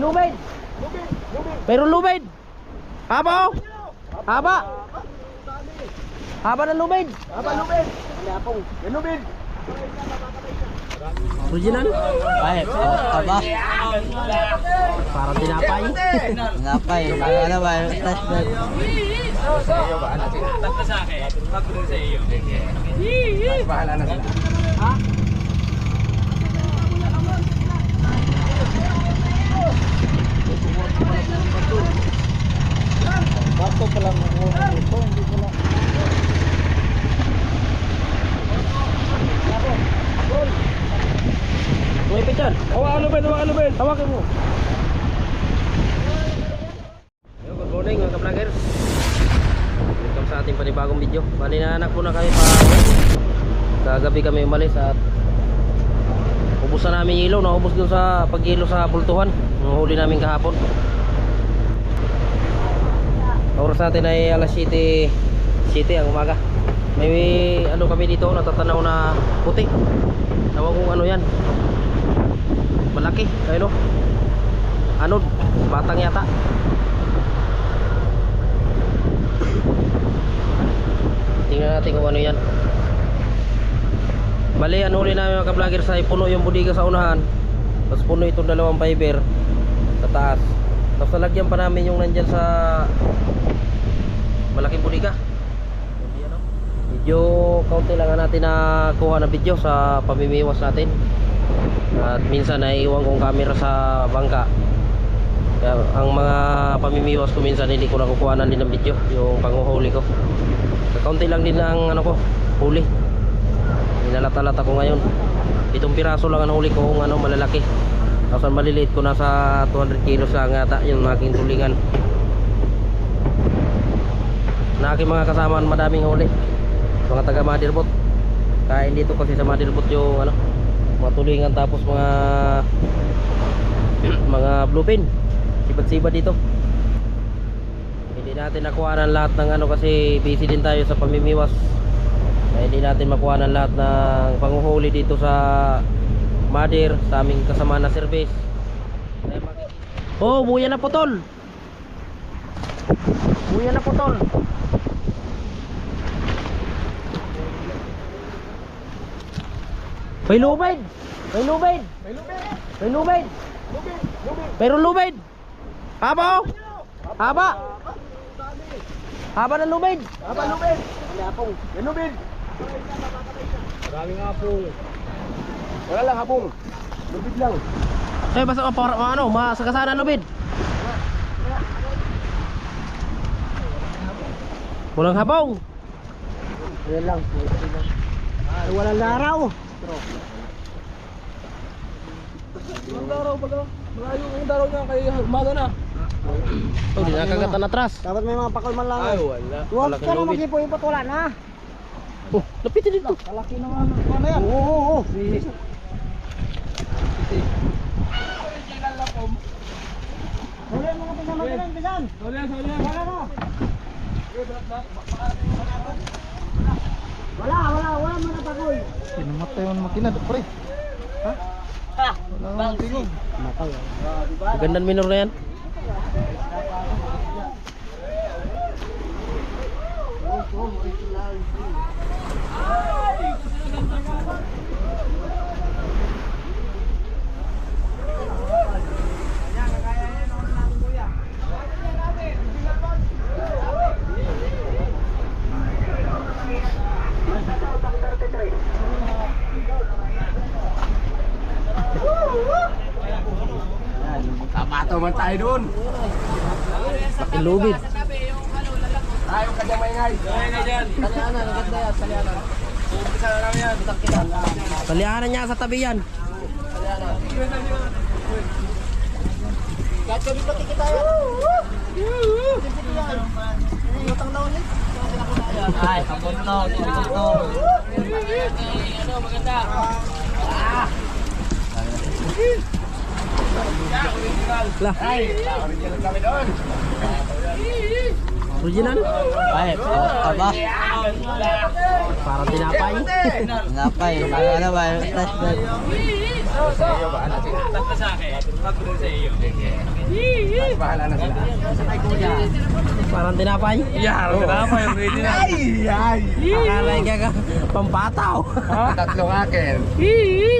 Lubid. Pero lubid. Haba oh. Haba. Haba ng lubid. Aba, lubid! Yan, lubid! Original. Ay, aba. Parang tinapay. Ngapay. Ano ba? Test na. Bahala na sila. Bato pa lang ako. Ito, hindi ko lang. May picture. Hawakan lubid, hawakan lubid! Tawagan mo. Yo, good morning mga ka-vloggers. Welcome sa ating panibagong video. Bali na anak po na kami pa. Kagabi kami umalis at ubusan namin yung ilaw. Naubos dun sa pag-ilo sa pultuhan. Yung huli namin kahapon. Oras natin ay alas 7 7 ang umaga. May ano kami dito natatanaw na puti. Tawag kung ano yan. Malaki, ayun oh. Anod, batang yata. Tingnan natin kung ano yan. Bali, ang huli namin mga ka-vlogger sa puno yung budiga sa unahan. Tapos puno itong dalawang fiber sa taas. Tapos nalagyan pa namin yung nandyan sa malaking budiga. Medyo kaunti lang ang natin na kuha ng video sa pamimiwas natin. At minsan naiiwan kong camera sa bangka. Kaya ang mga pamimiwas ko minsan hindi ko nakukuha na din ng video, yung panguhuli ko. Kaunti lang din ang ano ko, huli. Inalata-lata ko ngayon. Itong piraso lang ang huli ko kung ano malalaki. Tapos ang maliliit ko nasa 200 kilos lang ata yung aking tulingan. Na aking mga kasama madaming huli. Mga taga Madirbot. Kain dito kasi sa Madirbot yung ano, mga tulingan tapos mga mga bluefin sibat-sibat dito hindi natin nakuha ng lahat ng ano kasi busy din tayo sa pamimiwas. Kaya hindi natin makuha ng lahat ng panguhuli dito sa Madir sa aming kasama na service. Oh buya na putol buya na putol may lubid. May lubid. May lubid! may lubid. Lubid! Lubid! pero lubid. Haba oh. Haba haba ng lubid Aba, lubid! Yan, lubid! Maraming hapong. Wala lang hapong. Lubid lang. eh basta ka para ano masagasanan lubid walang habong Yan lang. walang laraw Ang daraw pala. Malayo ang daraw niya kay umaga na. Oh di nakagatan atras Dapat may mga pakal man lang. Ay, wala. Huwag ka na mag-ipot, wala na. oh lapitin dito Kalaki naman. Ano yan? Oo, oo, oo. Wala mga kasama ko lang, pisan. Sorry, sorry. Wala na. Wala, wala, wala mga pagoy. Pinamatay mo makina, pre. Ha? Wala nang tingog. gandang minor na yan Kapato man tayo doon. laking lubid Tayo ka dyan maingay. Salianan, maganda yan, salianan. Na salihanan niya sa tabi yan Kahit kami pati kita yan. Utang daw ulit. Ay, kapon to, kapon to. lah Original kami doon. Original Ay, aba. parang tinapay Ngapay. Ano ba? Test na. Sa iyo ba? Tatlo sa akin. Tatlo sa iyo. Bahala na sila. Parang tinapay. Tama yung ready na. Ay, ay. Akala ka ka pampataw. Tatlong akin.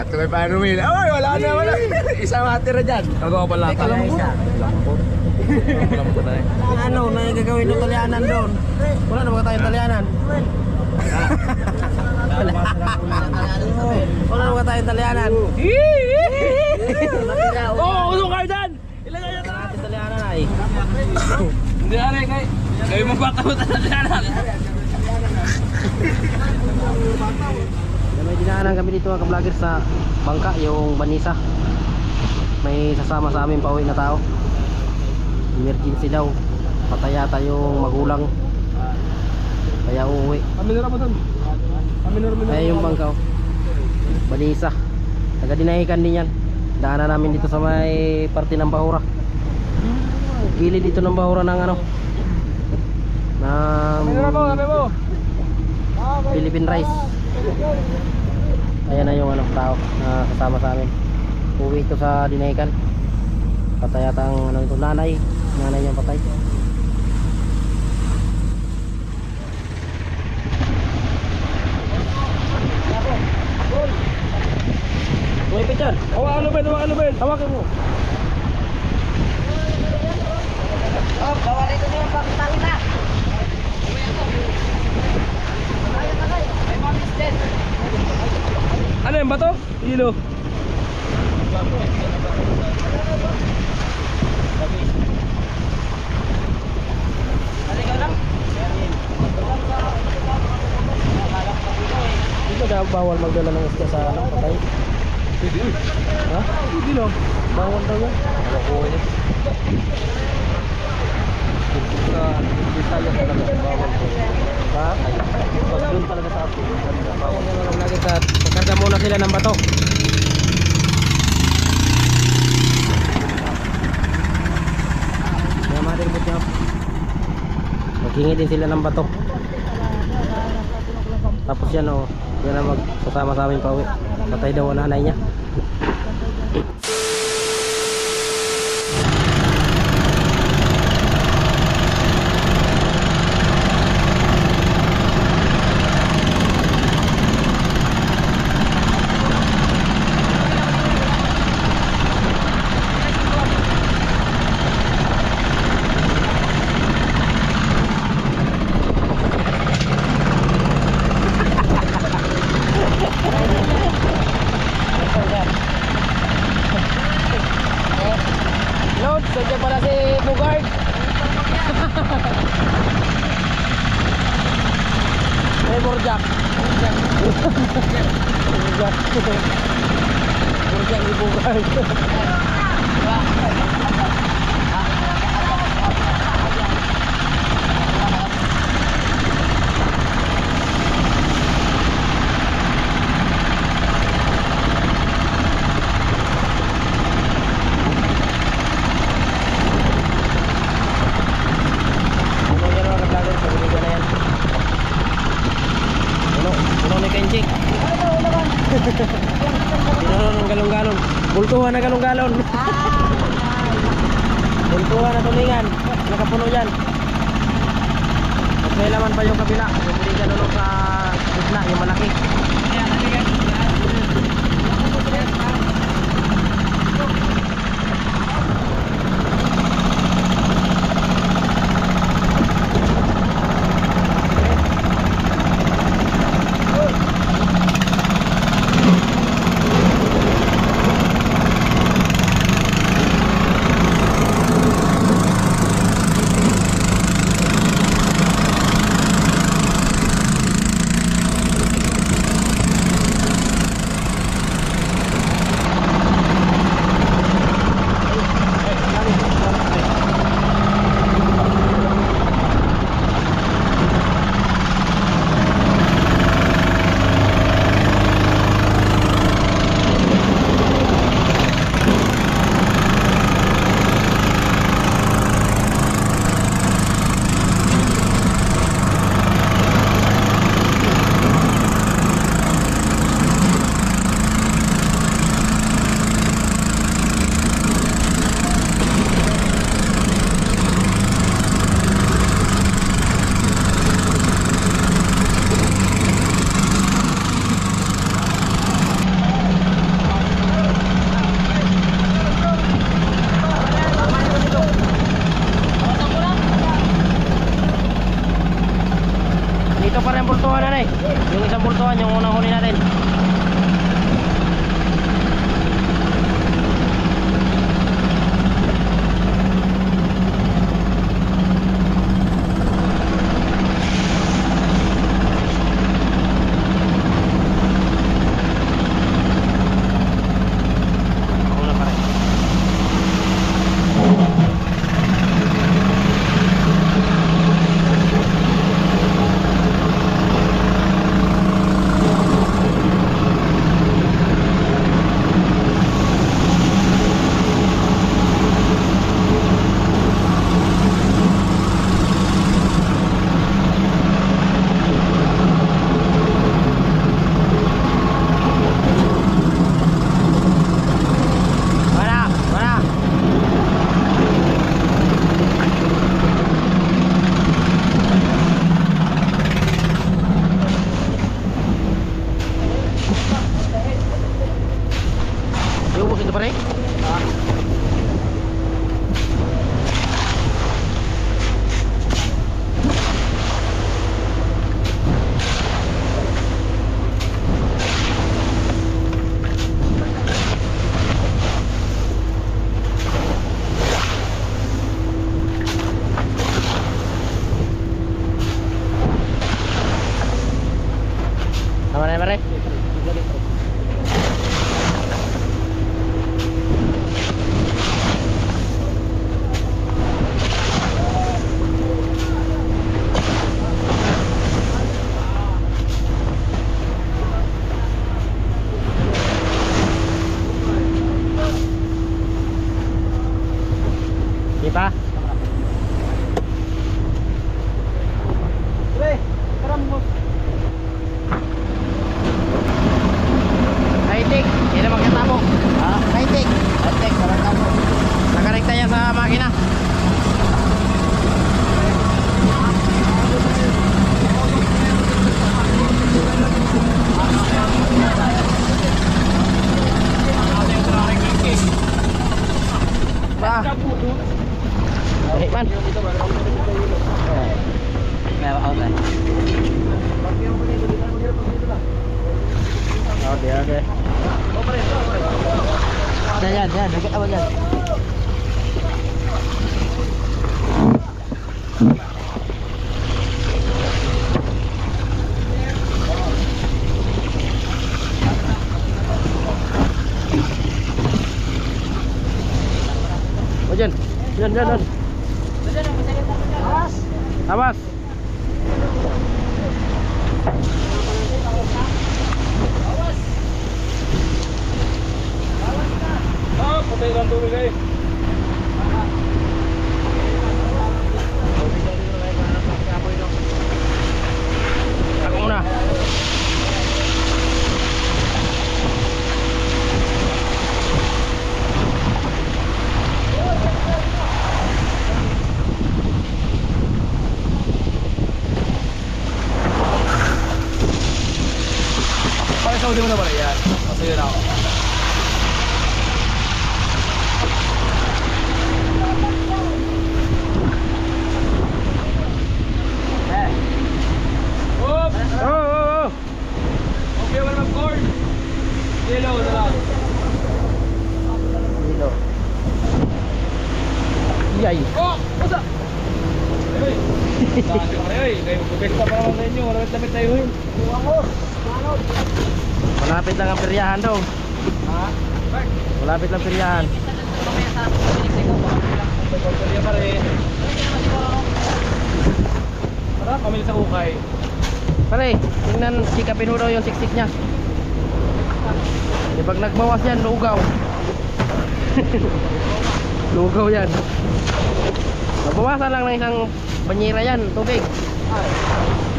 Tatlo may paano mil. Oy, wala na, wala. Isa matira dyan. Nagawa pala Teka lang Ano na yung gagawin ng Talyanan doon? Wala na ba tayong Talyanan? Wala na ba tayong Talyanan? Oo, oh, usong kayo dyan! Ilagay na! Ating Talyanan ay. Hindi rin kay. Kayo magpatamutan na dyan. May dinaanan kami dito mga ka-vlogger sa bangka, yung Banisa. May sasama sa amin pauwi na tao. Emergency daw. Patay yata yung magulang. Kaya uuwi. Kami na mo doon. Kami na rin. Kaya yung bangka. oh. Banisa. Taga-dinahikan din yan. Daanan namin dito sa may parte ng Bahura. Gilid dito ng Bahura ng ano. Ng mo, mo. Philippine Rice. Ayan na yung ano, tao na kasama sa amin. Uwi ito sa Dinahican. Patay yata ang ano ito, nanay. Nanay niya patay. Uy, Pichon! Hawakan mo Ben, hawakan mo Ben. Hawakan mo. Ano yan ba to? Ilo. Bawal magdala ng isda sa ano, patay. Ha? Hindi no. Bawal daw yan. Sa Bisaya talaga bawal po. Ha? Pag doon talaga sa atin. Bawal na lang lagi sa pagkarga muna sila ng bato. Kaya niya. Maghingi din sila ng bato. Tapos yan o. Yan ang magsasama sa amin pa uwi. Patay daw ang nanay niya. Lord, sadya pala si Bugard. May Borjak. Borjak. Borjak. Borjak ni Bugard. Puno yan mga ka-vlogger, pag na yan. Puno, puno ni Kenchik. Pinuno ng galong-galong. Bultuhan na galong-galong. Bultuhan na tulingan. Nakapuno yan. At may laman pa yung kabila. Yung hindi ulo sa gitna, yung malaki. Di pa? Pre, tara mo. High-tech. Yan ang magkatabo. Ha? High-tech. High-tech, tara tamo. Nakarekta yan sa makina. Ba? Ay, man. Meron ako tayo. Okay, okay. Yan, yan, yan. Nagkit ako dyan. O dyan. Dyan, dyan, dyan. Awas. Ah, patay lang tubig eh. Ako muna. Bakit sa mo na pala yan? Kasi yun ako. Oh! Oh, oh, oh. Okay, wala mag-corn. Yellow na lang. Dito. Yay. Oh! Pusa! Ay! Sabi ko rin, kayo pa naman sa inyo. Maramit damit tayo yun. Malapit lang ang peryahan daw. Ha? Malapit lang peryahan. Pagpapalya pa rin. Tara, pamili sa ukay. Pare, tingnan sikapin mo daw yung siksik niya. Eh, pag nagbawas yan, lugaw. lugaw yan. Mabawasan lang ng isang banyera yan, tubig.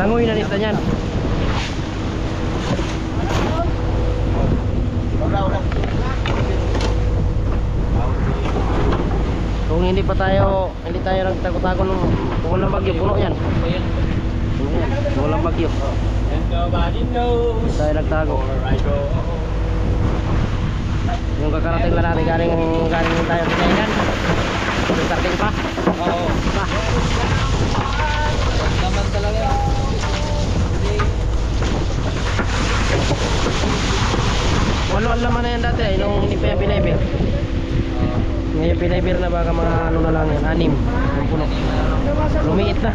Langoy na nito yan. Kung hindi pa tayo, hindi tayo nagtago-tago nung kung walang bagyo, puno yan. Kung walang bagyo. Tayo nagtago. Yung kakarating lang natin galing, galing tayo sa Kainan. Starting pa. Oo. Pa. Naman talaga. Walo ang na yan dati eh, nung hindi pa yan pinaibir. Ngayon pinaibir na baka mga ano na lang yan, anim. Lumiit na.